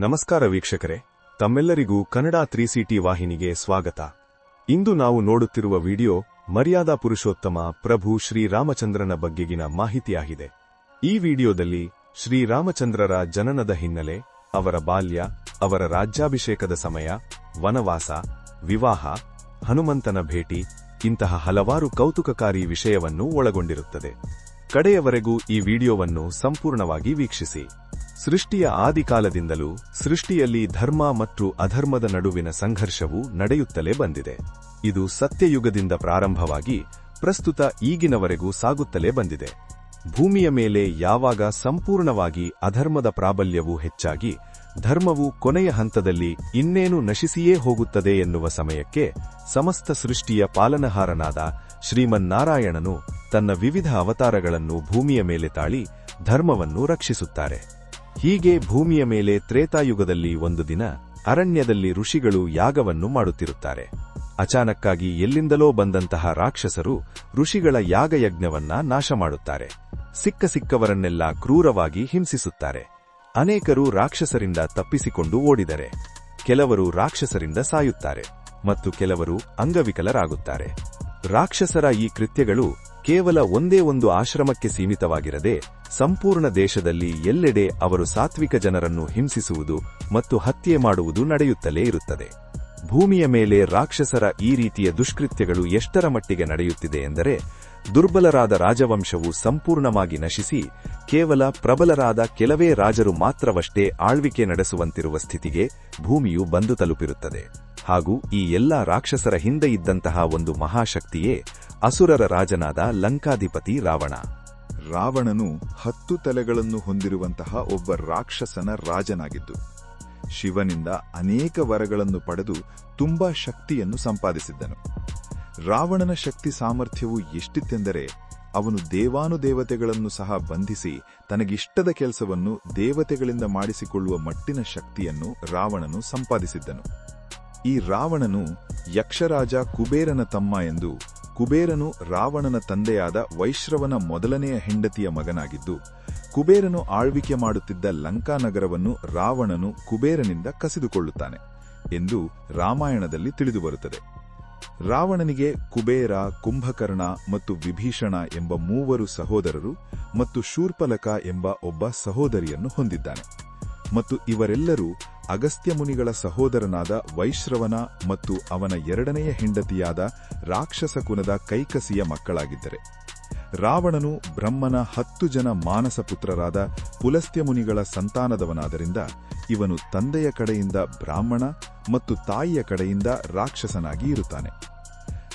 ನಮಸ್ಕಾರ ವೀಕ್ಷಕರೇ. ತಮ್ಮೆಲ್ಲರಿಗೂ ಕನ್ನಡ ತ್ರೀ ಸಿಟಿ ವಾಹಿನಿಗೆ ಸ್ವಾಗತ. ಇಂದು ನಾವು ನೋಡುತ್ತಿರುವ ವಿಡಿಯೋ ಮರ್ಯಾದಾ ಪುರುಷೋತ್ತಮ ಪ್ರಭು ಶ್ರೀರಾಮಚಂದ್ರನ ಬಗ್ಗೆಗಿನ ಮಾಹಿತಿಯಾಗಿದೆ. ಈ ವಿಡಿಯೋದಲ್ಲಿ ಶ್ರೀರಾಮಚಂದ್ರರ ಜನನದ ಹಿನ್ನೆಲೆ, ಅವರ ಬಾಲ್ಯ, ಅವರ ರಾಜ್ಯಾಭಿಷೇಕದ ಸಮಯ, ವನವಾಸ, ವಿವಾಹ, ಹನುಮಂತನ ಭೇಟಿ, ಇಂತಹ ಹಲವಾರು ಕೌತುಕಕಾರಿ ವಿಷಯವನ್ನು ಒಳಗೊಂಡಿರುತ್ತದೆ. ಕಡೆಯವರೆಗೂ ಈ ವಿಡಿಯೋವನ್ನು ಸಂಪೂರ್ಣವಾಗಿ ವೀಕ್ಷಿಸಿ. ಸೃಷ್ಟಿಯ ಆದಿಕಾಲದಿಂದಲೂ ಸೃಷ್ಟಿಯಲ್ಲಿ ಧರ್ಮ ಮತ್ತು ಅಧರ್ಮದ ನಡುವಿನ ಸಂಘರ್ಷವು ನಡೆಯುತ್ತಲೇ ಬಂದಿದೆ. ಇದು ಸತ್ಯಯುಗದಿಂದ ಪ್ರಾರಂಭವಾಗಿ ಪ್ರಸ್ತುತ ಈಗಿನವರೆಗೂ ಸಾಗುತ್ತಲೇ ಬಂದಿದೆ. ಭೂಮಿಯ ಮೇಲೆ ಯಾವಾಗ ಸಂಪೂರ್ಣವಾಗಿ ಅಧರ್ಮದ ಪ್ರಾಬಲ್ಯವು ಹೆಚ್ಚಾಗಿ, ಧರ್ಮವು ಕೊನೆಯ ಹಂತದಲ್ಲಿ ಇನ್ನೇನು ನಶಿಸಿಯೇ ಹೋಗುತ್ತದೆ ಎನ್ನುವ ಸಮಯಕ್ಕೆ ಸಮಸ್ತ ಸೃಷ್ಟಿಯ ಪಾಲನಹಾರನಾದ ಶ್ರೀಮನ್ನಾರಾಯಣನು ತನ್ನ ವಿವಿಧ ಅವತಾರಗಳನ್ನು ಭೂಮಿಯ ಮೇಲೆ ತಾಳಿ ಧರ್ಮವನ್ನು ರಕ್ಷಿಸುತ್ತಾರೆ. ಹೀಗೆ ಭೂಮಿಯ ಮೇಲೆ ತ್ರೇತಾಯುಗದಲ್ಲಿ ಒಂದು ದಿನ ಅರಣ್ಯದಲ್ಲಿ ಋಷಿಗಳು ಯಾಗವನ್ನು ಮಾಡುತ್ತಿರುತ್ತಾರೆ. ಅಚಾನಕ್ಕಾಗಿ ಎಲ್ಲಿಂದಲೋ ಬಂದಂತಹ ರಾಕ್ಷಸರು ಋಷಿಗಳ ಯಾಗಯಜ್ಞವನ್ನ ನಾಶ ಮಾಡುತ್ತಾರೆ ಸಿಕ್ಕ ಸಿಕ್ಕವರನ್ನೆಲ್ಲ ಕ್ರೂರವಾಗಿ ಹಿಂಸಿಸುತ್ತಾರೆ. ಅನೇಕರು ರಾಕ್ಷಸರಿಂದ ತಪ್ಪಿಸಿಕೊಂಡು ಓಡಿದರೆ. ಕೆಲವರು ರಾಕ್ಷಸರಿಂದ ಸಾಯುತ್ತಾರೆ ಮತ್ತು ಕೆಲವರು ಅಂಗವಿಕಲರಾಗುತ್ತಾರೆ. ರಾಕ್ಷಸರ ಈ ಕೃತ್ಯಗಳು ಕೇವಲ ಒಂದೇ ಒಂದು ಆಶ್ರಮಕ್ಕೆ ಸೀಮಿತವಾಗಿರದೆ ಸಂಪೂರ್ಣ ದೇಶದಲ್ಲಿ ಎಲ್ಲೆಡೆ ಅವರು ಸಾತ್ವಿಕ ಜನರನ್ನು ಹಿಂಸಿಸುವುದು ಮತ್ತು ಹತ್ಯೆ ಮಾಡುವುದು ನಡೆಯುತ್ತಲೇ ಇರುತ್ತದೆ. ಭೂಮಿಯ ಮೇಲೆ ರಾಕ್ಷಸರ ಈ ರೀತಿಯ ದುಷ್ಕೃತ್ಯಗಳು ಎಷ್ಟರ ಮಟ್ಟಿಗೆ ನಡೆಯುತ್ತಿದೆ ಎಂದರೆ, ದುರ್ಬಲರಾದ ರಾಜವಂಶವು ಸಂಪೂರ್ಣವಾಗಿ ನಶಿಸಿ, ಕೇವಲ ಪ್ರಬಲರಾದ ಕೆಲವೇ ರಾಜರು ಮಾತ್ರವಷ್ಟೇ ಆಳ್ವಿಕೆ ನಡೆಸುವಂತಿರುವ ಸ್ಥಿತಿಗೆ ಭೂಮಿಯು ಬಂದು ತಲುಪಿರುತ್ತದೆ. ಹಾಗೂ ಈ ಎಲ್ಲಾ ರಾಕ್ಷಸರ ಹಿಂದೆ ಇದ್ದಂತಹ ಒಂದು ಮಹಾಶಕ್ತಿಯೇ ಅಸುರರ ರಾಜನಾದ ಲಂಕಾಧಿಪತಿ ರಾವಣ. ರಾವಣನು ಹತ್ತು ತಲೆಗಳನ್ನು ಹೊಂದಿರುವಂತಹ ಒಬ್ಬ ರಾಕ್ಷಸನ ರಾಜನಾಗಿದ್ದು, ಶಿವನಿಂದ ಅನೇಕ ವರಗಳನ್ನು ಪಡೆದು ತುಂಬಾ ಶಕ್ತಿಯನ್ನು ಸಂಪಾದಿಸಿದ್ದನು. ರಾವಣನ ಶಕ್ತಿ ಸಾಮರ್ಥ್ಯವು ಎಷ್ಟಿತ್ತೆಂದರೆ, ಅವನು ದೇವಾನುದೇವತೆಗಳನ್ನು ಸಹ ಬಂಧಿಸಿ ತನಗಿಷ್ಟದ ಕೆಲಸವನ್ನು ದೇವತೆಗಳಿಂದ ಮಾಡಿಸಿಕೊಳ್ಳುವ ಮಟ್ಟಿನ ಶಕ್ತಿಯನ್ನು ರಾವಣನು ಸಂಪಾದಿಸಿದ್ದನು. ಈ ರಾವಣನು ಯಕ್ಷರಾಜ ಕುಬೇರನ ತಮ್ಮ ಎಂದು ಕುಬೇರನು ರಾವಣನ ತಂದೆಯಾದ ವೈಶ್ರವನ ಮೊದಲನೆಯ ಹೆಂಡತಿಯ ಮಗನಾಗಿದ್ದು, ಕುಬೇರನು ಆಳ್ವಿಕೆ ಮಾಡುತ್ತಿದ್ದ ಲಂಕಾನಗರವನ್ನು ರಾವಣನು ಕುಬೇರನಿಂದ ಕಸಿದುಕೊಳ್ಳುತ್ತಾನೆ ಎಂದು ರಾಮಾಯಣದಲ್ಲಿ ತಿಳಿದುಬರುತ್ತದೆ. ರಾವಣನಿಗೆ ಕುಬೇರ, ಕುಂಭಕರ್ಣ ಮತ್ತು ವಿಭೀಷಣ ಎಂಬ ಮೂವರು ಸಹೋದರರು ಮತ್ತು ಶೂರ್ಪಲಕ ಎಂಬ ಒಬ್ಬ ಸಹೋದರಿಯನ್ನು ಹೊಂದಿದ್ದಾನೆ. ಮತ್ತು ಇವರೆಲ್ಲರೂ ಅಗಸ್ತ್ಯ ಮುನಿಗಳ ಸಹೋದರನಾದ ವೈಶ್ರವನ ಮತ್ತು ಅವನ ಎರಡನೆಯ ಹೆಂಡತಿಯಾದ ರಾಕ್ಷಸ ಕುನದ ಕೈಕಸಿಯ ಮಕ್ಕಳಾಗಿದ್ದರೆ. ರಾವಣನು ಬ್ರಹ್ಮನ ಹತ್ತು ಜನ ಮಾನಸ ಪುತ್ರರಾದ ಪುಲಸ್ತ್ಯ ಮುನಿಗಳ ಸಂತಾನದವನಾದರಿಂದ ಇವನು ತಂದೆಯ ಕಡೆಯಿಂದ ಬ್ರಾಹ್ಮಣ ಮತ್ತು ತಾಯಿಯ ಕಡೆಯಿಂದ ರಾಕ್ಷಸನಾಗಿ ಇರುತ್ತಾನೆ.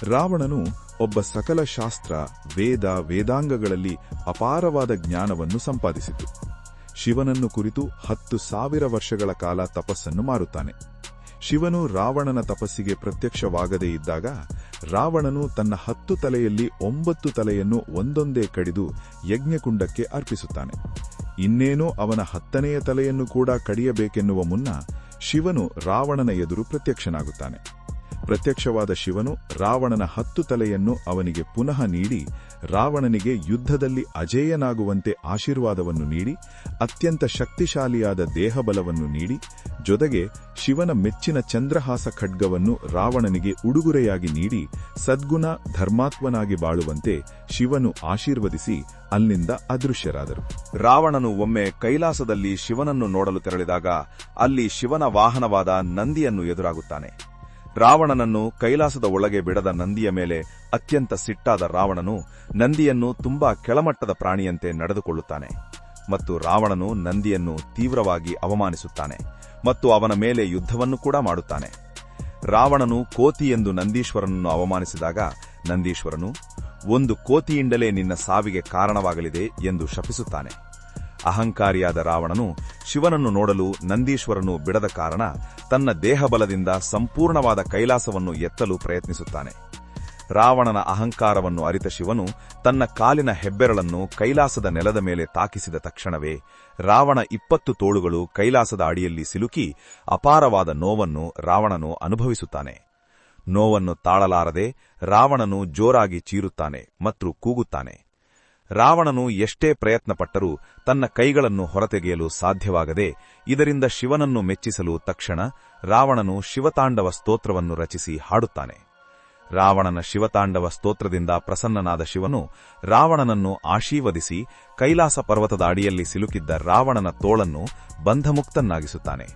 ರಾವಣನು ಒಬ್ಬ ಸಕಲ ಶಾಸ್ತ್ರ, ವೇದ, ವೇದಾಂಗಗಳಲ್ಲಿ ಅಪಾರವಾದ ಜ್ಞಾನವನ್ನು ಸಂಪಾದಿಸಿತು. ಶಿವನನ್ನು ಕುರಿತು ಹತ್ತು ಸಾವಿರ ವರ್ಷಗಳ ಕಾಲ ತಪಸ್ಸನ್ನು ಮಾರುತ್ತಾನೆ. ಶಿವನು ರಾವಣನ ತಪಸ್ಸಿಗೆ ಪ್ರತ್ಯಕ್ಷವಾಗದೇ ಇದ್ದಾಗ ರಾವಣನು ತನ್ನ ಹತ್ತು ತಲೆಯಲ್ಲಿ ಒಂಬತ್ತು ತಲೆಯನ್ನು ಒಂದೊಂದೇ ಕಡಿದು ಯಜ್ಞಕುಂಡಕ್ಕೆ ಅರ್ಪಿಸುತ್ತಾನೆ. ಇನ್ನೇನೋ ಅವನ ಹತ್ತನೆಯ ತಲೆಯನ್ನು ಕೂಡ ಕಡಿಯಬೇಕೆನ್ನುವ ಮುನ್ನ ಶಿವನು ರಾವಣನ ಎದುರು ಪ್ರತ್ಯಕ್ಷನಾಗುತ್ತಾನೆ. ಪ್ರತ್ಯಕ್ಷವಾದ ಶಿವನು ರಾವಣನ ಹತ್ತು ತಲೆಯನ್ನು ಅವನಿಗೆ ಪುನಃ ನೀಡಿ, ರಾವಣನಿಗೆ ಯುದ್ಧದಲ್ಲಿ ಅಜೇಯನಾಗುವಂತೆ ಆಶೀರ್ವಾದವನ್ನು ನೀಡಿ, ಅತ್ಯಂತ ಶಕ್ತಿಶಾಲಿಯಾದ ದೇಹಬಲವನ್ನು ನೀಡಿ, ಜೊತೆಗೆ ಶಿವನ ಮೆಚ್ಚಿನ ಚಂದ್ರಹಾಸ ಖಡ್ಗವನ್ನು ರಾವಣನಿಗೆ ಉಡುಗೊರೆಯಾಗಿ ನೀಡಿ, ಸದ್ಗುಣ ಧರ್ಮಾತ್ಮನಾಗಿ ಬಾಳುವಂತೆ ಶಿವನು ಆಶೀರ್ವದಿಸಿ ಅಲ್ಲಿಂದ ಅದೃಶ್ಯರಾದರು. ರಾವಣನು ಒಮ್ಮೆ ಕೈಲಾಸದಲ್ಲಿ ಶಿವನನ್ನು ನೋಡಲು ತೆರಳಿದಾಗ ಅಲ್ಲಿ ಶಿವನ ವಾಹನವಾದ ನಂದಿಯನ್ನು ಎದುರಾಗುತ್ತಾನೆ. ರಾವಣನನ್ನು ಕೈಲಾಸದ ಒಳಗೆ ಬಿಡದ ನಂದಿಯ ಮೇಲೆ ಅತ್ಯಂತ ಸಿಟ್ಟಾದ ರಾವಣನು ನಂದಿಯನ್ನು ತುಂಬಾ ಕೆಳಮಟ್ಟದ ಪ್ರಾಣಿಯಂತೆ ನಡೆದುಕೊಳ್ಳುತ್ತಾನೆ ಮತ್ತು ರಾವಣನು ನಂದಿಯನ್ನು ತೀವ್ರವಾಗಿ ಅವಮಾನಿಸುತ್ತಾನೆ ಮತ್ತು ಅವನ ಮೇಲೆ ಯುದ್ಧವನ್ನು ಕೂಡ ಮಾಡುತ್ತಾನೆ. ರಾವಣನು ಕೋತಿ ಎಂದು ನಂದೀಶ್ವರನನ್ನು ಅವಮಾನಿಸಿದಾಗ, ನಂದೀಶ್ವರನು, ಒಂದು ಕೋತಿಯಿಂದಲೇ ನಿನ್ನ ಸಾವಿಗೆ ಕಾರಣವಾಗಲಿದೆ ಎಂದು ಶಪಿಸುತ್ತಾನೆ. ಅಹಂಕಾರಿಯಾದ ರಾವಣನು ಶಿವನನ್ನು ನೋಡಲು ನಂದೀಶ್ವರನು ಬಿಡದ ಕಾರಣ ತನ್ನ ದೇಹಬಲದಿಂದ ಸಂಪೂರ್ಣವಾದ ಕೈಲಾಸವನ್ನು ಎತ್ತಲು ಪ್ರಯತ್ನಿಸುತ್ತಾನೆ. ರಾವಣನ ಅಹಂಕಾರವನ್ನು ಅರಿತ ಶಿವನು ತನ್ನ ಕಾಲಿನ ಹೆಬ್ಬೆರಳನ್ನು ಕೈಲಾಸದ ನೆಲದ ಮೇಲೆ ತಾಕಿಸಿದ ತಕ್ಷಣವೇ ರಾವಣ ಇಪ್ಪತ್ತು ತೋಳುಗಳು ಕೈಲಾಸದ ಅಡಿಯಲ್ಲಿ ಸಿಲುಕಿ ಅಪಾರವಾದ ನೋವನ್ನು ರಾವಣನು ಅನುಭವಿಸುತ್ತಾನೆ. ನೋವನ್ನು ತಾಳಲಾರದೆ ರಾವಣನು ಜೋರಾಗಿ ಚೀರುತ್ತಾನೆ ಮತ್ತು ಕೂಗುತ್ತಾನೆ. ರಾವಣನು ಎಷ್ಟೇ ಪ್ರಯತ್ನಪಟ್ಟರೂ ತನ್ನ ಕೈಗಳನ್ನು ಹೊರತೆಗೆಯಲು ಸಾಧ್ಯವಾಗದೆ, ಇದರಿಂದ ಶಿವನನ್ನು ಮೆಚ್ಚಿಸಲು ತಕ್ಷಣ ರಾವಣನು ಶಿವತಾಂಡವ ಸ್ತೋತ್ರವನ್ನು ರಚಿಸಿ ಹಾಡುತ್ತಾನೆ. ರಾವಣನ ಶಿವತಾಂಡವ ಸ್ತೋತ್ರದಿಂದ ಪ್ರಸನ್ನನಾದ ಶಿವನು ರಾವಣನನ್ನು ಆಶೀರ್ವದಿಸಿ ಕೈಲಾಸ ಪರ್ವತದ ಅಡಿಯಲ್ಲಿ ಸಿಲುಕಿದ್ದ ರಾವಣನ ತೋಳನ್ನು ಬಂಧಮುಕ್ತನ್ನಾಗಿಸುತ್ತಾನೆ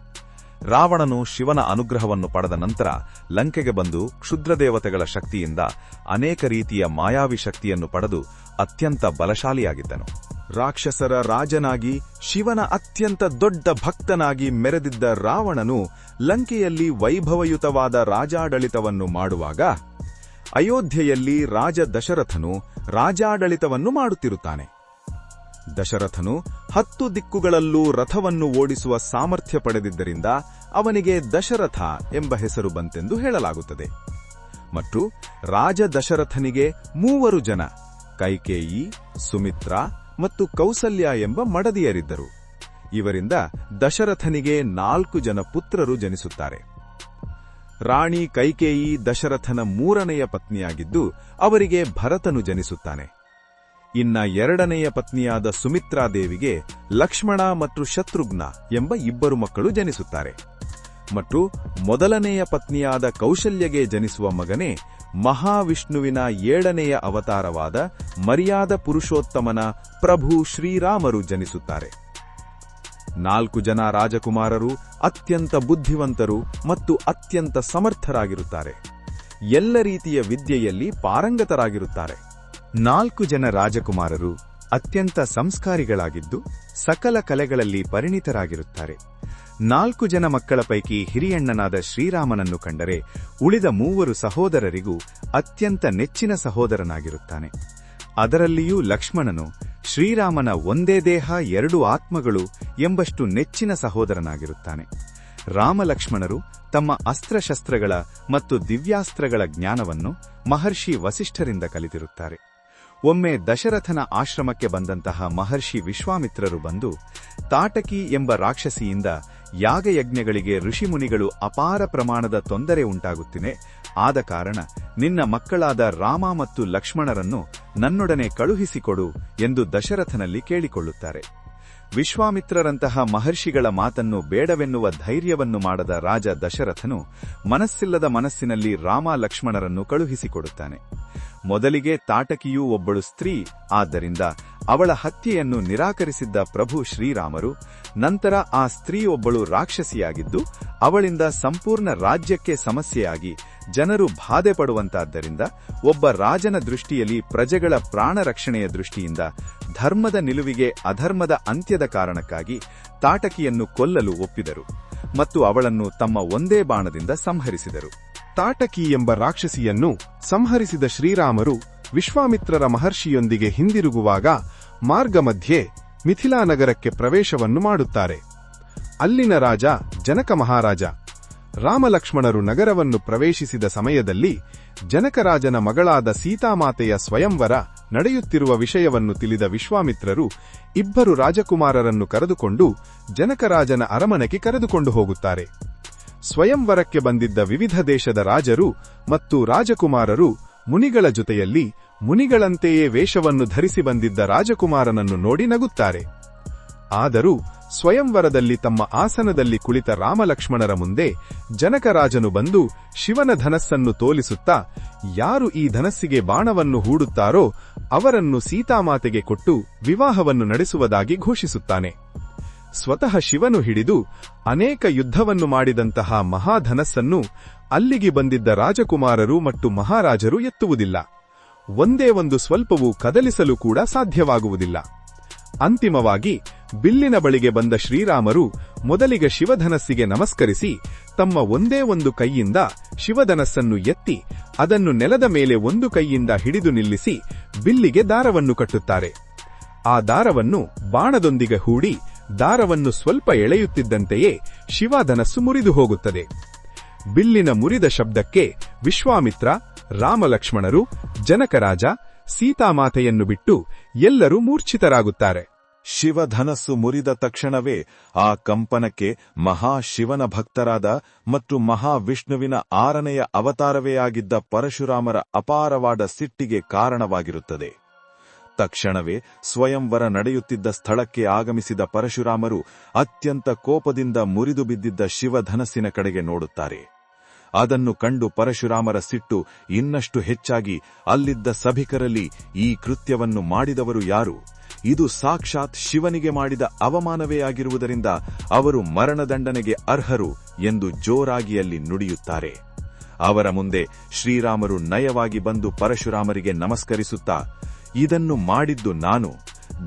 ರಾವಣನು ಶಿವನ ಅನುಗ್ರಹವನ್ನು ಪಡೆದ ನಂತರ ಲಂಕೆಗೆ ಬಂದು ಕ್ಷುದ್ರದೇವತೆಗಳ ಶಕ್ತಿಯಿಂದ ಅನೇಕ ರೀತಿಯ ಮಾಯಾವಿ ಶಕ್ತಿಯನ್ನು ಪಡೆದು ಅತ್ಯಂತ ಬಲಶಾಲಿಯಾಗಿದ್ದನು. ರಾಕ್ಷಸರ ರಾಜನಾಗಿ ಶಿವನ ಅತ್ಯಂತ ದೊಡ್ಡ ಭಕ್ತನಾಗಿ ಮೆರೆದಿದ್ದ ರಾವಣನು ಲಂಕೆಯಲ್ಲಿ ವೈಭವಯುತವಾದ ರಾಜಾಡಳಿತವನ್ನು ಮಾಡುವಾಗ ಅಯೋಧ್ಯೆಯಲ್ಲಿ ರಾಜ ದಶರಥನು ರಾಜಾಡಳಿತವನ್ನು ಮಾಡುತ್ತಿರುತ್ತಾನೆ. ದಶರಥನು ಹತ್ತು ದಿಕ್ಕುಗಳಲ್ಲೂ ರಥವನ್ನು ಓಡಿಸುವ ಸಾಮರ್ಥ್ಯ ಪಡೆದಿದ್ದರಿಂದ ಅವನಿಗೆ ದಶರಥ ಎಂಬ ಹೆಸರು ಬಂತೆಂದು ಹೇಳಲಾಗುತ್ತದೆ. ಮತ್ತು ರಾಜ ದಶರಥನಿಗೆ ಮೂವರು ಜನ, ಕೈಕೇಯಿ, ಸುಮಿತ್ರ ಮತ್ತು ಕೌಸಲ್ಯ ಎಂಬ ಮಡದಿಯರಿದ್ದರು. ಇವರಿಂದ ದಶರಥನಿಗೆ ನಾಲ್ಕು ಜನ ಪುತ್ರರು ಜನಿಸುತ್ತಾರೆ. ರಾಣಿ ಕೈಕೇಯಿ ದಶರಥನ ಮೂರನೆಯ ಪತ್ನಿಯಾಗಿದ್ದು ಅವರಿಗೆ ಭರತನು ಜನಿಸುತ್ತಾನೆ. ಇನ್ನ ಎರಡನೆಯ ಪತ್ನಿಯಾದ ಸುಮಿತ್ರಾದೇವಿಗೆ ಲಕ್ಷ್ಮಣ ಮತ್ತು ಶತ್ರುಘ್ನ ಎಂಬ ಇಬ್ಬರು ಮಕ್ಕಳು ಜನಿಸುತ್ತಾರೆ. ಮತ್ತು ಮೊದಲನೆಯ ಪತ್ನಿಯಾದ ಕೌಶಲ್ಯಗೆ ಜನಿಸುವ ಮಗನೇ ಮಹಾವಿಷ್ಣುವಿನ ಏಳನೆಯ ಅವತಾರವಾದ ಮರ್ಯಾದ ಪುರುಷೋತ್ತಮನ ಪ್ರಭು ಶ್ರೀರಾಮರು ಜನಿಸುತ್ತಾರೆ. ನಾಲ್ಕು ಜನ ರಾಜಕುಮಾರರು ಅತ್ಯಂತ ಬುದ್ಧಿವಂತರು ಮತ್ತು ಅತ್ಯಂತ ಸಮರ್ಥರಾಗಿರುತ್ತಾರೆ. ಎಲ್ಲ ರೀತಿಯ ವಿದ್ಯೆಯಲ್ಲಿ ಪಾರಂಗತರಾಗಿರುತ್ತಾರೆ. ನಾಲ್ಕು ಜನ ರಾಜಕುಮಾರರು ಅತ್ಯಂತ ಸಂಸ್ಕಾರಿಗಳಾಗಿದ್ದು ಸಕಲ ಕಲೆಗಳಲ್ಲಿ ಪರಿಣಿತರಾಗಿರುತ್ತಾರೆ. ನಾಲ್ಕು ಜನ ಮಕ್ಕಳ ಪೈಕಿ ಹಿರಿಯಣ್ಣನಾದ ಶ್ರೀರಾಮನನ್ನು ಕಂಡರೆ ಉಳಿದ ಮೂವರು ಸಹೋದರರಿಗೂ ಅತ್ಯಂತ ನೆಚ್ಚಿನ ಸಹೋದರನಾಗಿರುತ್ತಾನೆ. ಅದರಲ್ಲಿಯೂ ಲಕ್ಷ್ಮಣನು ಶ್ರೀರಾಮನ ಒಂದೇ ದೇಹ ಎರಡು ಆತ್ಮಗಳು ಎಂಬಷ್ಟು ನೆಚ್ಚಿನ ಸಹೋದರನಾಗಿರುತ್ತಾನೆ. ರಾಮಲಕ್ಷ್ಮಣರು ತಮ್ಮ ಅಸ್ತ್ರಶಸ್ತ್ರಗಳ ಮತ್ತು ದಿವ್ಯಾಸ್ತ್ರಗಳ ಜ್ಞಾನವನ್ನು ಮಹರ್ಷಿ ವಸಿಷ್ಠರಿಂದ ಕಲಿತಿರುತ್ತಾರೆ. ಒಮ್ಮೆ ದಶರಥನ ಆಶ್ರಮಕ್ಕೆ ಬಂದಂತಹ ಮಹರ್ಷಿ ವಿಶ್ವಾಮಿತ್ರರು ಬಂದು, ತಾಟಕಿ ಎಂಬ ರಾಕ್ಷಸಿಯಿಂದ ಯಾಗಯಜ್ಞಗಳಿಗೆ ಋಷಿಮುನಿಗಳು ಅಪಾರ ಪ್ರಮಾಣದ ತೊಂದರೆ ಉಂಟಾಗುತ್ತಿದೆ ಆದ ಕಾರಣ ನಿನ್ನ ಮಕ್ಕಳಾದ ರಾಮ ಮತ್ತು ಲಕ್ಷ್ಮಣರನ್ನು ನನ್ನೊಡನೆ ಕಳುಹಿಸಿಕೊಡು ಎಂದು ದಶರಥನಲ್ಲಿ ಕೇಳಿಕೊಳ್ಳುತ್ತಾರೆ. ವಿಶ್ವಾಮಿತ್ರರಂತಹ ಮಹರ್ಷಿಗಳ ಮಾತನ್ನು ಬೇಡವೆನ್ನುವ ಧೈರ್ಯವನ್ನು ಮಾಡದ ರಾಜ ದಶರಥನು ಮನಸ್ಸಿಲ್ಲದ ಮನಸ್ಸಿನಲ್ಲಿ ರಾಮ ಲಕ್ಷ್ಮಣರನ್ನು ಕಳುಹಿಸಿಕೊಡುತ್ತಾನೆ. ಮೊದಲಿಗೆ ತಾಟಕಿಯೂ ಒಬ್ಬಳು ಸ್ತ್ರೀ, ಆದ್ದರಿಂದ ಅವಳ ಹತ್ಯೆಯನ್ನು ನಿರಾಕರಿಸಿದ್ದ ಪ್ರಭು ಶ್ರೀರಾಮರು, ನಂತರ ಆ ಸ್ತ್ರೀ ಒಬ್ಬಳು ರಾಕ್ಷಸಿಯಾಗಿದ್ದು, ಅವಳಿಂದ ಸಂಪೂರ್ಣ ರಾಜ್ಯಕ್ಕೆ ಸಮಸ್ಯೆಯಾಗಿ ಜನರು ಬಾಧೆ ಪಡುವಂತಾದ್ದರಿಂದ ಒಬ್ಬ ರಾಜನ ದೃಷ್ಟಿಯಲ್ಲಿ ಪ್ರಜೆಗಳ ಪ್ರಾಣ ರಕ್ಷಣೆಯ ದೃಷ್ಟಿಯಿಂದ ಧರ್ಮದ ನಿಲುವಿಗೆ ಅಧರ್ಮದ ಅಂತ್ಯದ ಕಾರಣಕ್ಕಾಗಿ ತಾಟಕಿಯನ್ನು ಕೊಲ್ಲಲು ಒಪ್ಪಿದರು ಮತ್ತು ಅವಳನ್ನು ತಮ್ಮ ಒಂದೇ ಬಾಣದಿಂದ ಸಂಹರಿಸಿದರು. ತಾಟಕಿ ಎಂಬ ರಾಕ್ಷಸಿಯನ್ನು ಸಂಹರಿಸಿದ ಶ್ರೀರಾಮರು ವಿಶ್ವಾಮಿತ್ರರ ಮಹರ್ಷಿಯೊಂದಿಗೆ ಹಿಂದಿರುಗುವಾಗ ಮಾರ್ಗ ಮಧ್ಯೆ ಮಿಥಿಲಾನಗರಕ್ಕೆ ಪ್ರವೇಶವನ್ನು ಮಾಡುತ್ತಾರೆ. ಅಲ್ಲಿನ ರಾಜ ಜನಕ ಮಹಾರಾಜ ರಾಮಲಕ್ಷ್ಮಣರು ನಗರವನ್ನು ಪ್ರವೇಶಿಸಿದ ಸಮಯದಲ್ಲಿ ಜನಕರಾಜನ ಮಗಳಾದ ಸೀತಾಮಾತೆಯ ಸ್ವಯಂವರ ನಡೆಯುತ್ತಿರುವ ವಿಷಯವನ್ನು ತಿಳಿದ ವಿಶ್ವಾಮಿತ್ರರು ಇಬ್ಬರು ರಾಜಕುಮಾರರನ್ನು ಕರೆದುಕೊಂಡು ಜನಕರಾಜನ ಅರಮನೆಗೆ ಕರೆದುಕೊಂಡು ಹೋಗುತ್ತಾರೆ. ಸ್ವಯಂವರಕ್ಕೆ ಬಂದಿದ್ದ ವಿವಿಧ ದೇಶದ ರಾಜರು ಮತ್ತು ರಾಜಕುಮಾರರು ಮುನಿಗಳ ಜೊತೆಯಲ್ಲಿ ಮುನಿಗಳಂತೆಯೇ ವೇಷವನ್ನು ಧರಿಸಿ ಬಂದಿದ್ದ ರಾಜಕುಮಾರನನ್ನು ನೋಡಿ ನಗುತ್ತಾರೆ. ಆದರೂ ಸ್ವಯಂವರದಲ್ಲಿ ತಮ್ಮ ಆಸನದಲ್ಲಿ ಕುಳಿತ ರಾಮಲಕ್ಷ್ಮಣರ ಮುಂದೆ ಜನಕರಾಜನು ಬಂದು ಶಿವನ ಧನಸ್ಸನ್ನು ತೋಲಿಸುತ್ತಾ, ಯಾರು ಈ ಧನಸ್ಸಿಗೆ ಬಾಣವನ್ನು ಹೂಡುತ್ತಾರೋ ಅವರನ್ನು ಸೀತಾಮಾತೆಗೆ ಕೊಟ್ಟು ವಿವಾಹವನ್ನು ನಡೆಸುವುದಾಗಿ ಘೋಷಿಸುತ್ತಾನೆ. ಸ್ವತಃ ಶಿವನು ಹಿಡಿದು ಅನೇಕ ಯುದ್ಧವನ್ನು ಮಾಡಿದಂತಹ ಮಹಾಧನಸ್ಸನ್ನು ಅಲ್ಲಿಗೆ ಬಂದಿದ್ದ ರಾಜಕುಮಾರರು ಮತ್ತು ಮಹಾರಾಜರು ಎತ್ತುವುದಿಲ್ಲ. ಒಂದೇ ಒಂದು ಸ್ವಲ್ಪವೂ ಕದಲಿಸಲು ಕೂಡ ಸಾಧ್ಯವಾಗುವುದಿಲ್ಲ. ಅಂತಿಮವಾಗಿ ಬಿಲ್ಲಿನ ಬಳಿಗೆ ಬಂದ ಶ್ರೀರಾಮರು ಮೊದಲಿಗೆ ಶಿವಧನಸ್ಸಿಗೆ ನಮಸ್ಕರಿಸಿ ತಮ್ಮ ಒಂದೇ ಒಂದು ಕೈಯಿಂದ ಶಿವಧನಸ್ಸನ್ನು ಎತ್ತಿ ಅದನ್ನು ನೆಲದ ಮೇಲೆ ಒಂದು ಕೈಯಿಂದ ಹಿಡಿದು ನಿಲ್ಲಿಸಿ ಬಿಲ್ಲಿಗೆ ದಾರವನ್ನು ಕಟ್ಟುತ್ತಾರೆ. ಆ ದಾರವನ್ನು ಬಾಣದೊಂದಿಗೆ ಹೂಡಿ ದಾರವನ್ನು ಸ್ವಲ್ಪ ಎಳೆಯುತ್ತಿದ್ದಂತೆಯೇ ಶಿವಧನಸ್ಸು ಮುರಿದು ಹೋಗುತ್ತದೆ. ಬಿಲ್ಲಿನ ಮುರಿದ ಶಬ್ದಕ್ಕೆ ವಿಶ್ವಾಮಿತ್ರ, ರಾಮಲಕ್ಷ್ಮಣರು, ಜನಕರಾಜ, ಸೀತಾಮಾತೆಯನ್ನು ಬಿಟ್ಟು ಎಲ್ಲರೂ ಮೂರ್ಛಿತರಾಗುತ್ತಾರೆ. ಶಿವಧನಸ್ಸು ಮುರಿದ ತಕ್ಷಣವೇ ಆ ಕಂಪನಕ್ಕೆ ಮಹಾಶಿವನ ಭಕ್ತರಾದ ಮತ್ತು ಮಹಾವಿಷ್ಣುವಿನ ಆರನೆಯ ಅವತಾರವೇ ಆಗಿದ್ದ ಪರಶುರಾಮರ ಅಪಾರವಾದ ಸಿಟ್ಟಿಗೆ ಕಾರಣವಾಗಿರುತ್ತದೆ. ತಕ್ಷಣವೇ ಸ್ವಯಂವರ ನಡೆಯುತ್ತಿದ್ದ ಸ್ಥಳಕ್ಕೆ ಆಗಮಿಸಿದ ಪರಶುರಾಮರು ಅತ್ಯಂತ ಕೋಪದಿಂದ ಮುರಿದು ಬಿದ್ದಿದ್ದ ಶಿವಧನಸ್ಸಿನ ಕಡೆಗೆ ನೋಡುತ್ತಾರೆ. ಅದನ್ನು ಕಂಡು ಪರಶುರಾಮರ ಸಿಟ್ಟು ಇನ್ನಷ್ಟು ಹೆಚ್ಚಾಗಿ ಅಲ್ಲಿದ್ದ ಸಭಿಕರಲ್ಲಿ ಈ ಕೃತ್ಯವನ್ನು ಮಾಡಿದವರು ಯಾರು? ಇದು ಸಾಕ್ಷಾತ್ ಶಿವನಿಗೆ ಮಾಡಿದ ಅವಮಾನವೇ ಆಗಿರುವುದರಿಂದ ಅವರು ಮರಣದಂಡನೆಗೆ ಅರ್ಹರು ಎಂದು ಜೋರಾಗಿಯಲ್ಲಿ ನುಡಿಯುತ್ತಾರೆ. ಅವರ ಮುಂದೆ ಶ್ರೀರಾಮರು ನಯವಾಗಿ ಬಂದು ಪರಶುರಾಮರಿಗೆ ನಮಸ್ಕರಿಸುತ್ತಾ, ಇದನ್ನು ಮಾಡಿದ್ದು ನಾನು.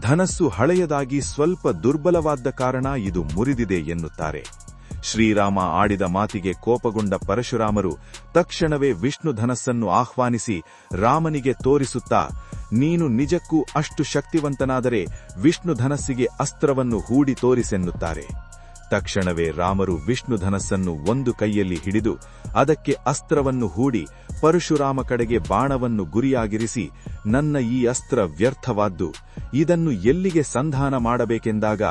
ಧನಸ್ಸು ಹಳೆಯದಾಗಿ ಸ್ವಲ್ಪ ದುರ್ಬಲವಾದ ಕಾರಣ ಇದು ಮುರಿದಿದೆ ಎನ್ನುತ್ತಾರೆ. ಶ್ರೀರಾಮ ಆಡಿದ ಮಾತಿಗೆ ಕೋಪಗೊಂಡ ಪರಶುರಾಮರು ತಕ್ಷಣವೇ ವಿಷ್ಣು ಧನಸ್ಸನ್ನು ಆಹ್ವಾನಿಸಿ ರಾಮನಿಗೆ ತೋರಿಸುತ್ತಾ, ನೀನು ನಿಜಕ್ಕೂ ಅಷ್ಟು ಶಕ್ತಿವಂತನಾದರೆ ವಿಷ್ಣು ಧನಸ್ಸಿಗೆ ಅಸ್ತ್ರವನ್ನು ಹೂಡಿ ತೋರಿಸೆನ್ನುತ್ತಾರೆ. ತಕ್ಷಣವೇ ರಾಮರು ವಿಷ್ಣು ಧನಸ್ಸನ್ನು ಒಂದು ಕೈಯಲ್ಲಿ ಹಿಡಿದು ಅದಕ್ಕೆ ಅಸ್ತ್ರವನ್ನು ಹೂಡಿ ಪರಶುರಾಮ ಕಡೆಗೆ ಬಾಣವನ್ನು ಗುರಿಯಾಗಿರಿಸಿ, ನನ್ನ ಈ ಅಸ್ತ್ರ ವ್ಯರ್ಥವಾದ್ದು, ಇದನ್ನು ಎಲ್ಲಿಗೆ ಸಂಧಾನ ಮಾಡಬೇಕೆಂದಾಗ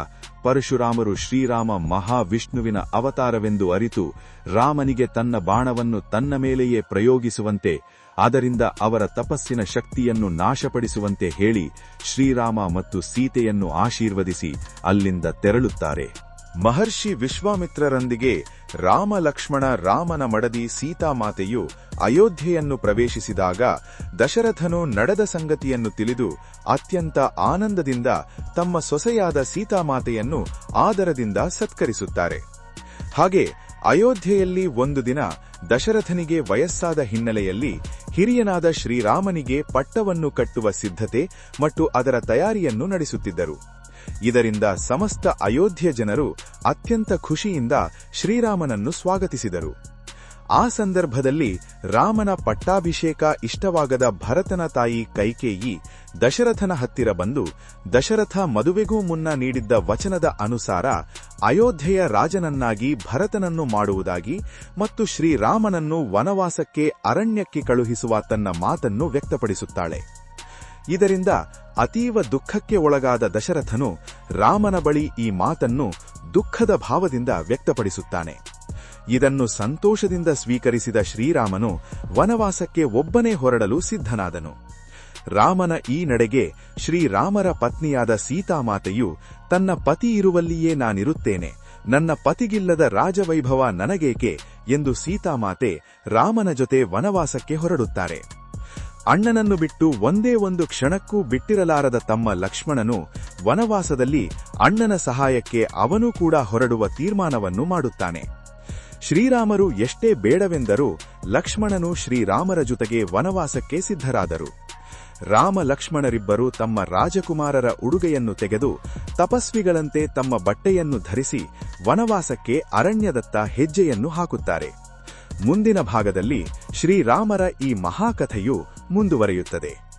ಪರಶುರಾಮರು ಶ್ರೀರಾಮ ಮಹಾವಿಷ್ಣುವಿನ ಅವತಾರವೆಂದು ಅರಿತು ರಾಮನಿಗೆ ತನ್ನ ಬಾಣವನ್ನು ತನ್ನ ಮೇಲೆಯೇ ಪ್ರಯೋಗಿಸುವಂತೆ, ಅದರಿಂದ ಅವರ ತಪಸ್ಸಿನ ಶಕ್ತಿಯನ್ನು ನಾಶಪಡಿಸುವಂತೆ ಹೇಳಿ ಶ್ರೀರಾಮ ಮತ್ತು ಸೀತೆಯನ್ನು ಆಶೀರ್ವದಿಸಿ ಅಲ್ಲಿಂದ ತೆರಳುತ್ತಾರೆ. ಮಹರ್ಷಿ ವಿಶ್ವಾಮಿತ್ರರೊಂದಿಗೆ ರಾಮ ಲಕ್ಷ್ಮಣ ರಾಮನ ಮಡದಿ ಸೀತಾಮಾತೆಯು ಅಯೋಧ್ಯೆಯನ್ನು ಪ್ರವೇಶಿಸಿದಾಗ ದಶರಥನು ನಡೆದ ಸಂಗತಿಯನ್ನು ತಿಳಿದು ಅತ್ಯಂತ ಆನಂದದಿಂದ ತಮ್ಮ ಸೊಸೆಯಾದ ಸೀತಾಮಾತೆಯನ್ನು ಆದರದಿಂದ ಸತ್ಕರಿಸುತ್ತಾರೆ. ಹಾಗೆ ಅಯೋಧ್ಯೆಯಲ್ಲಿ ಒಂದು ದಿನ ದಶರಥನಿಗೆ ವಯಸ್ಸಾದ ಹಿನ್ನೆಲೆಯಲ್ಲಿ ಹಿರಿಯನಾದ ಶ್ರೀರಾಮನಿಗೆ ಪಟ್ಟವನ್ನು ಕಟ್ಟುವ ಸಿದ್ಧತೆ ಮತ್ತು ಅದರ ತಯಾರಿಯನ್ನು ನಡೆಸುತ್ತಿದ್ದರು. ಇದರಿಂದ ಸಮಸ್ತ ಅಯೋಧ್ಯೆ ಜನರು ಅತ್ಯಂತ ಖುಷಿಯಿಂದ ಶ್ರೀರಾಮನನ್ನು ಸ್ವಾಗತಿಸಿದರು. ಆ ಸಂದರ್ಭದಲ್ಲಿ ರಾಮನ ಪಟ್ಟಾಭಿಷೇಕ ಇಷ್ಟವಾಗದ ಭರತನ ತಾಯಿ ಕೈಕೇಯಿ ದಶರಥನ ಹತ್ತಿರ ಬಂದು ದಶರಥ ಮದುವೆಗೂ ಮುನ್ನ ನೀಡಿದ್ದ ವಚನದ ಅನುಸಾರ ಅಯೋಧ್ಯೆಯ ರಾಜನನ್ನಾಗಿ ಭರತನನ್ನು ಮಾಡುವುದಾಗಿ ಮತ್ತು ಶ್ರೀರಾಮನನ್ನು ವನವಾಸಕ್ಕೆ ಅರಣ್ಯಕ್ಕೆ ಕಳುಹಿಸುವ ತನ್ನ ಮಾತನ್ನು ವ್ಯಕ್ತಪಡಿಸುತ್ತಾಳೆ. ಇದರಿಂದ ಅತೀವ ದುಃಖಕ್ಕೆ ಒಳಗಾದ ದಶರಥನು ರಾಮನ ಬಳಿ ಈ ಮಾತನ್ನು ದುಃಖದ ಭಾವದಿಂದ ವ್ಯಕ್ತಪಡಿಸುತ್ತಾನೆ. ಇದನ್ನು ಸಂತೋಷದಿಂದ ಸ್ವೀಕರಿಸಿದ ಶ್ರೀರಾಮನು ವನವಾಸಕ್ಕೆ ಒಬ್ಬನೇ ಹೊರಡಲು ಸಿದ್ಧನಾದನು. ರಾಮನ ಈ ನಡೆಗೆ ಶ್ರೀರಾಮರ ಪತ್ನಿಯಾದ ಸೀತಾಮಾತೆಯು, ತನ್ನ ಪತಿ ಇರುವಲ್ಲಿಯೇ ನಾನಿರುತ್ತೇನೆ. ನನ್ನ ಪತಿಗಿಲ್ಲದ ರಾಜವೈಭವ ನನಗೇಕೆ? ಎಂದು ಸೀತಾಮಾತೆ ರಾಮನ ಜೊತೆ ವನವಾಸಕ್ಕೆ ಹೊರಡುತ್ತಾರೆ. ಅಣ್ಣನನ್ನು ಬಿಟ್ಟು ಒಂದೇ ಒಂದು ಕ್ಷಣಕ್ಕೂ ಬಿಟ್ಟಿರಲಾರದ ತಮ್ಮ ಲಕ್ಷ್ಮಣನು ವನವಾಸದಲ್ಲಿ ಅಣ್ಣನ ಸಹಾಯಕ್ಕೆ ಅವನೂ ಕೂಡ ಹೊರಡುವ ತೀರ್ಮಾನವನ್ನು ಮಾಡುತ್ತಾನೆ. ಶ್ರೀರಾಮರು ಎಷ್ಟೇ ಬೇಡವೆಂದರೂ ಲಕ್ಷ್ಮಣನು ಶ್ರೀರಾಮರ ಜೊತೆಗೆ ವನವಾಸಕ್ಕೆ ಸಿದ್ಧರಾದರು. ರಾಮ ಲಕ್ಷ್ಮಣರಿಬ್ಬರು ತಮ್ಮ ರಾಜಕುಮಾರರ ಉಡುಗೆಯನ್ನು ತೆಗೆದು ತಪಸ್ವಿಗಳಂತೆ ತಮ್ಮ ಬಟ್ಟೆಯನ್ನು ಧರಿಸಿ ವನವಾಸಕ್ಕೆ ಅರಣ್ಯದತ್ತ ಹೆಜ್ಜೆಯನ್ನು ಹಾಕುತ್ತಾರೆ. ಮುಂದಿನ ಭಾಗದಲ್ಲಿ ಶ್ರೀರಾಮರ ಈ ಮಹಾಕಥೆಯು ಮುಂದುವರಿಯುತ್ತದೆ.